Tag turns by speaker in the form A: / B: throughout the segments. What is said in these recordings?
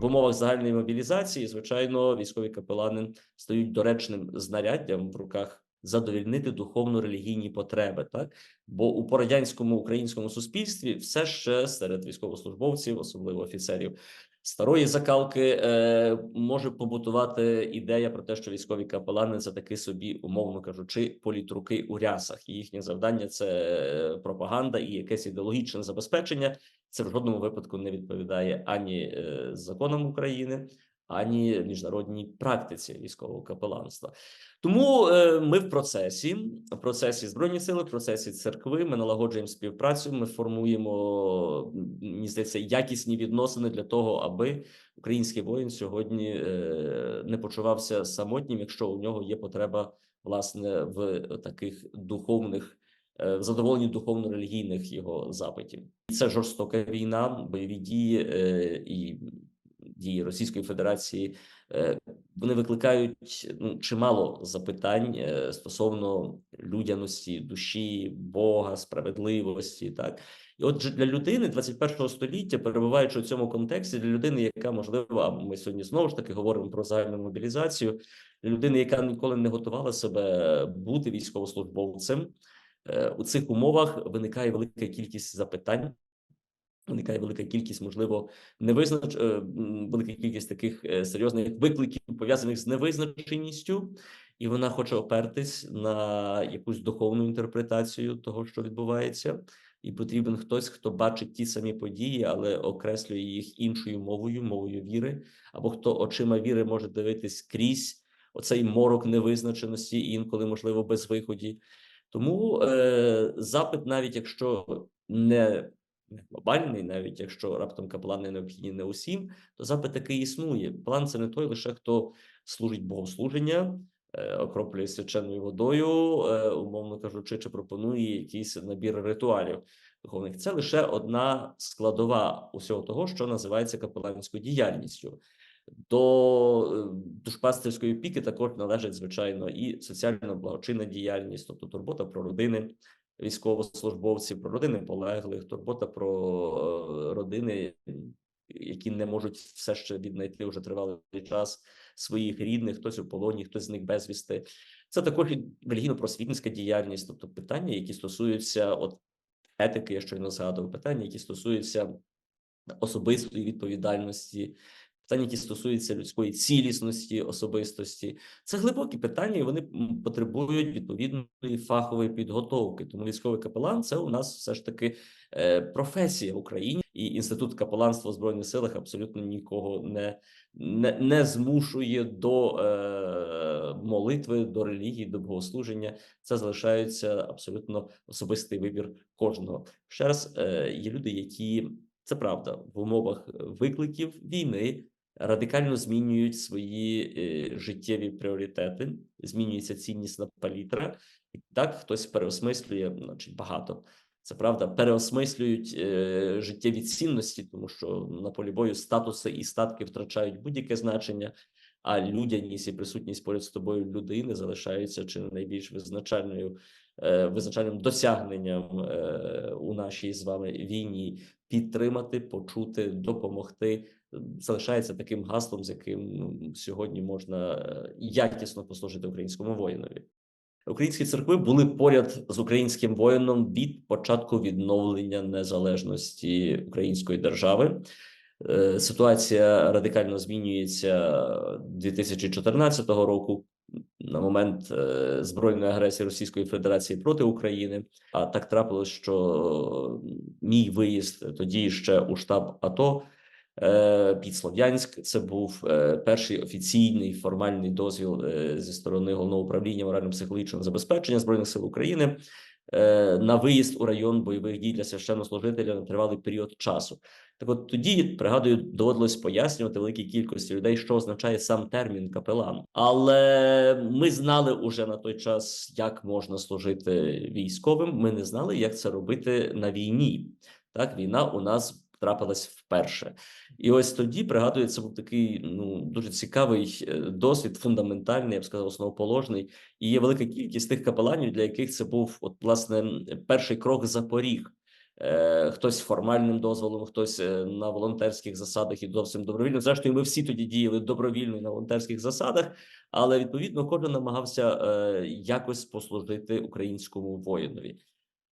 A: В умовах загальної мобілізації, звичайно, військові капелани стають доречним знаряддям в руках задовільнити духовно-релігійні потреби, так бо у порадянському українському суспільстві все ще серед військовослужбовців, особливо офіцерів старої закалки, е, може побутувати ідея про те, що військові капелани це таки собі, умовно кажучи, політруки у рясах. І їхнє завдання це пропаганда і якесь ідеологічне забезпечення. Це в жодному випадку не відповідає ані е, законам України, ані міжнародній практиці військового капеланства. Тому е, ми в процесі, в процесі збройних сил, в процесі церкви. Ми налагоджуємо співпрацю. Ми формуємо мені здається, якісні відносини для того, аби український воїн сьогодні е, не почувався самотнім, якщо у нього є потреба власне в таких духовних. е, В задоволенні духовно-релігійних його запитів, це жорстока війна, бойові дії і дії Російської Федерації е, вони викликають ну чимало запитань е, стосовно людяності, душі, Бога, справедливості. Так і отже, для людини 21 століття, перебуваючи у цьому контексті, для людини, яка можливо, ми сьогодні знову ж таки говоримо про загальну мобілізацію, для людини, яка ніколи не готувала себе бути військовослужбовцем, е, у цих умовах виникає велика кількість запитань. Виникає велика кількість, можливо, невизнач... е, велика кількість таких е, серйозних викликів, пов'язаних з невизначеністю, і вона хоче опертись на якусь духовну інтерпретацію того, що відбувається, і потрібен хтось, хто бачить ті самі події, але окреслює їх іншою мовою, мовою віри, або хто очима віри може дивитись крізь оцей морок невизначеності, і інколи, можливо, без виході. Тому е, запит, навіть якщо не не глобальний, навіть якщо раптом каплани необхідні не усім, то запит такий існує. План це не той лише хто служить богослуження, е, окроплює свяченою водою, е, умовно кажучи, чи пропонує якийсь набір ритуалів духовних. Це лише одна складова усього того, що називається капеланською діяльністю. До е, душпастерської опіки також належить, звичайно, і соціально благочинна діяльність, тобто турбота про родини військовослужбовців, про родини полеглих, турбота про е, родини, які не можуть все ще віднайти вже тривалий час своїх рідних, хтось у полоні, хтось з них безвісти. Це також і релігійно-просвітницька діяльність, тобто питання, які стосуються от етики, я щойно згадував, питання, які стосуються особистої відповідальності. Питання, які стосуються людської цілісності, особистості, це глибокі питання, і вони потребують відповідної фахової підготовки. Тому військовий капелан це у нас все ж таки е, професія в Україні, і інститут капеланства в збройних силах абсолютно нікого не, не, не змушує до е, молитви, до релігії, до богослуження. Це залишається абсолютно особистий вибір кожного. Ще раз е, є люди, які це правда в умовах викликів війни радикально змінюють свої е, життєві пріоритети, змінюється ціннісна палітра, і так хтось переосмислює, значить багато. Це правда, переосмислюють е, життєві цінності, тому що на полі бою статуси і статки втрачають будь-яке значення, а людяність і присутність поряд з тобою людини залишаються чи не найбільш визначальною е, визначальним досягненням е, у нашій з вами війні підтримати, почути, допомогти. Залишається таким гаслом, з яким ну, сьогодні можна е, якісно послужити українському воїнові. Українські церкви були поряд з українським воїном від початку відновлення незалежності української держави. Е, Ситуація радикально змінюється 2014 року на момент е, збройної агресії Російської Федерації проти України. А так трапилось, що мій виїзд тоді ще у штаб АТО під Слов'янськ. Це був е, перший офіційний формальний дозвіл е, зі сторони головного управління морально-психологічного забезпечення збройних сил України е, на виїзд у район бойових дій для священнослужителя на тривалий період часу. Так, от тоді пригадую, доводилось пояснювати великій кількості людей, що означає сам термін капелан. Але ми знали уже на той час, як можна служити військовим. Ми не знали, як це робити на війні. Так, війна у нас трапилась вперше, і ось тоді пригадую, це був такий ну дуже цікавий е, досвід, фундаментальний, я б сказав, основоположний. І є велика кількість тих капеланів, для яких це був от власне перший крок за поріг. Е, хтось формальним дозволом, хтось е, на волонтерських засадах і зовсім добровільно. Зрештою, ми всі тоді діяли добровільно і на волонтерських засадах, але відповідно кожен намагався якось послужити українському воїнові.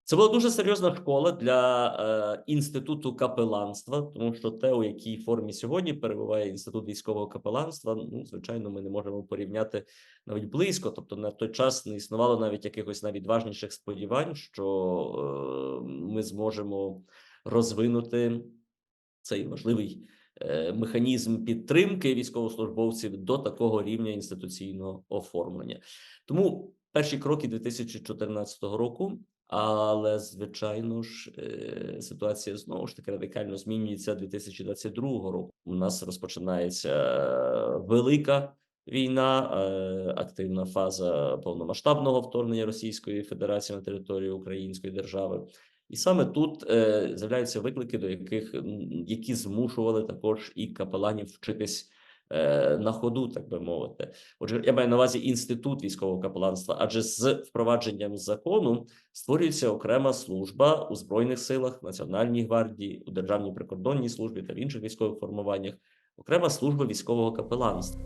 A: Це була дуже серйозна школа для е, інституту капеланства, тому що те, у якій формі сьогодні перебуває інститут військового капеланства, ну звичайно, ми не можемо порівняти навіть близько. Тобто на той час не існувало навіть якихось найвідважніших сподівань, що е, ми зможемо розвинути цей важливий е, механізм підтримки військовослужбовців до такого рівня інституційного оформлення. Тому перші кроки 2014 року. Але звичайно ж, е, ситуація знову ж таки радикально змінюється 2022 року. У нас розпочинається е, велика війна, е, активна фаза повномасштабного вторгнення Російської Федерації на територію Української держави. І саме тут з'являються виклики, до яких які змушували також і капеланів вчитись на ходу, так би мовити. Отже, я маю на увазі інститут військового капеланства, адже з впровадженням закону створюється окрема служба у збройних силах, Національній гвардії, у державній прикордонній службі та в інших військових формуваннях, окрема служба військового капеланства.